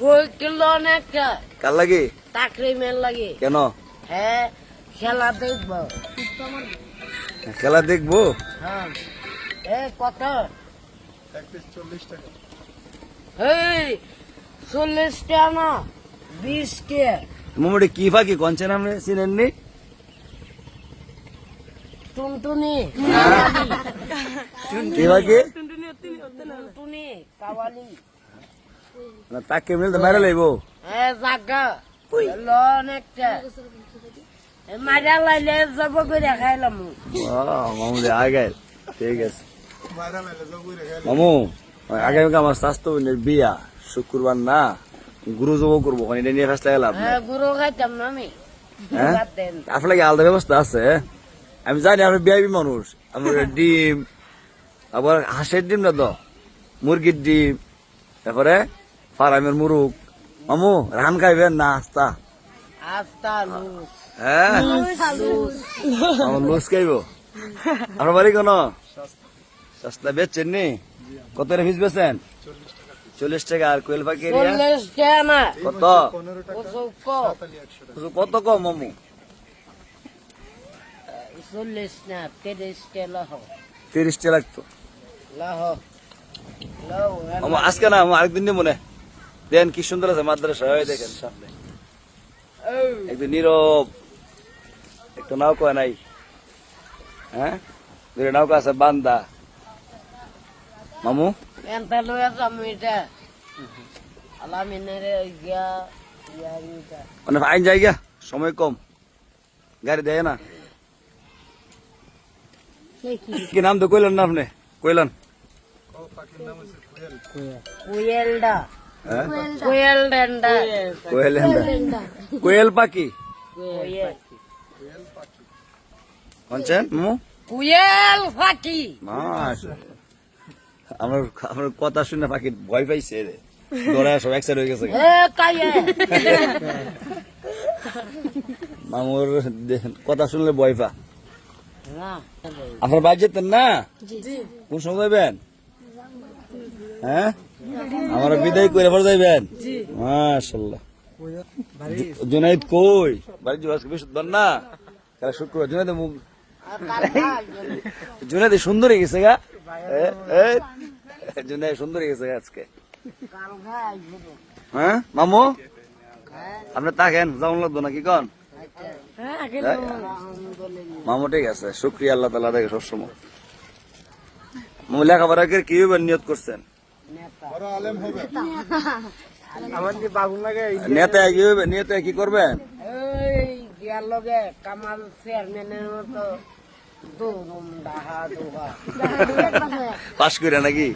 ওই কার লাগে? তাকরিমের লাগে। কেন? হ্যাঁ খেলা দেখব। খেলা দেখব? হ্যাঁ। এ কত? এই চল্লিশ টাকা না বিশ কে মোমোটি কি ফাঁকি কনছেন আপনি চিনেননি? টুনটুনি কি ফাঁকি? টুনটুনি কাওয়ালি তাকে মিলতে মেরে লাইবো। মামু দে আগে ঠিক আছে। মামু আগামীকাল আমার স্বাস্থ্য বিয়া। শুক্রবার না গুরু জব করব ওখানে এটা নিয়ে ফেসলা গেলাম হ্যাঁ গুরু খাইতাম না আমি। বাদ দেন। আপনার কি আলাদা ব্যবস্থা আছে? আমি জানি আপনি বিআইপি মানুষ। আমার ডিম আবার হাঁসের ডিম না তো? মুরগির ডিম তারপরে? ফার্মের মুরুগ মামু রান খাইবেন না? আস্তা। হ্যাঁ? আমার লুজ খাইব আপনার বাড়ি কোন? সস্তা বেচছেন নি? কত রে ফিস চল্লিশ টাকা। আর কোয়েল পাখি কত? কত? কম মামু? চল্লিশ না তিরিশ তিরিশ টাকা লাগতো। আজকে না আরেকদিন মনে দেন কি সুন্দর আছে মাদ্রাসা ওই দেখেন সামনে। একটু নীরব। একটু নৌকা নাই। হ্যাঁ? দুটো নৌকা আছে বান্দা। মামু? মানে আইন জায়গা সময় কম। গাড়ি দেয় না। কি? নাম তো কইলেন না আপনি? কইলেন। কুয়েলডা। হ্যাঁ কুয়েল ডেন্ডা কোয়েল কোয়েল পাখি? কুয়েল শুনছেন মামু কুয়েল আমার আমার কথা শুনে পাখি ভয় পাইছে রে। দৌড়ায় সব একসাইড হয়ে গেছে। মামুর কথা শুনলে ভয় পা। আপনার বাড়ি যেতেন না? কোন সময় যাইবেন হ্যাঁ? আমার বিদায় করে পর যাইবেন? মাশাল্লাহ। জুনাইদ কই? বাড়ি আজকে বৃহস্পতিবার না? শুক্রবার। জুনাইদ মুখ জুনাইদ সুন্দর হয়ে গেছে গা। জুনাইদ সুন্দর হয়ে গেছে আজকে। হ্যাঁ? মামু? আপনি তাকেন যেমন লাগতো নাকি কন? মামু ঠিক আছে শুক্রিয়া আল্লাহ তালা দেখে সবসময়। মামু লেখাপড়া কি নিয়ত করছেন? নেতা। কি হবে? নেতা কি করবে এই গিয়ার লগে কামাল চেয়ারম্যানের মতো দুরুম ডাহা দুহা। পাশ করে নাকি?